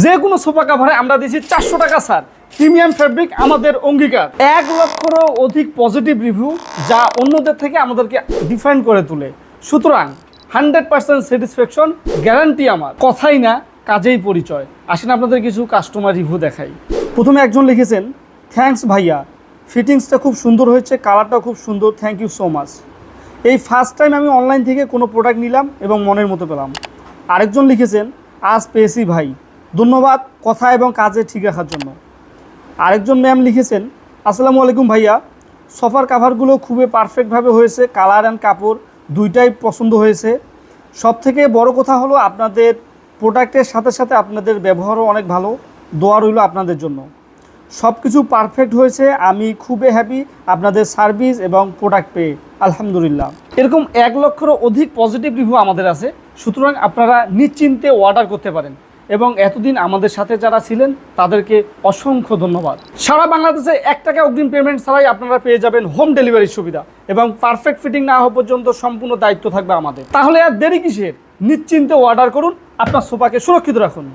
যে কোনো সোফা কাভারে আমরা দিচ্ছি চারশো টাকা, স্যার। প্রিমিয়াম ফ্যাব্রিক আমাদের অঙ্গীকার। এক লক্ষেরও অধিক পজিটিভ রিভিউ যা অন্যদের থেকে আমাদেরকে ডিফাইন করে তোলে। সুতরাং হান্ড্রেড পার্সেন্ট স্যাটিসফ্যাকশন গ্যারান্টি আমার। কথাই না, কাজেই পরিচয়। আসেন আপনাদের কিছু কাস্টমার রিভিউ দেখাই। প্রথমে একজন লিখেছেন থ্যাঙ্কস ভাইয়া ফিটিংসটা খুব সুন্দর হয়েছে কালারটাও খুব সুন্দর থ্যাংক ইউ সো মাচ এই ফার্স্ট টাইম আমি অনলাইন থেকে কোনো প্রোডাক্ট নিলাম এবং মনের মতো পেলাম। আরেকজন লিখেছেন আজ পেয়েছি ভাই ধন্যবাদ, কথা এবং কাজে ঠিক রাখার জন্য। আরেকজন ম্যাম লিখেছেন, আসসালামু আলাইকুম ভাইয়া। সোফার কাভারগুলো খুবই পারফেক্টভাবে হয়েছে কালার অ্যান্ড কাপড় দুইটাই পছন্দ হয়েছে। সব থেকে বড় কথা হলো আপনাদের প্রোডাক্টের সাথে সাথে আপনাদের ব্যবহারও অনেক ভালো, দোয়া রইল আপনাদের জন্য। সব কিছু পারফেক্ট হয়েছে, আমি খুবই হ্যাপি আপনাদের সার্ভিস এবং প্রোডাক্ট পেয়ে, আলহামদুলিল্লাহ। এরকম এক লক্ষেরও অধিক পজিটিভ রিভিউ আমাদের আছে, সুতরাং আপনারা নিশ্চিন্তে অর্ডার করতে পারেন। এবং এতদিন আমাদের সাথে যারা ছিলেন, তাদেরকে অসংখ্য ধন্যবাদ। সারা বাংলাদেশে এক টাকা অগ্রিম পেমেন্ট ছাড়াই আপনারা পেয়ে যাবেন হোম ডেলিভারির সুবিধা এবং পারফেক্ট ফিটিং না হওয়া পর্যন্ত সম্পূর্ণ দায়িত্ব থাকবে আমাদের। তাহলে আর দেরি কিসের? নিশ্চিন্তে অর্ডার করুন, আপনার সোফাকে সুরক্ষিত রাখুন।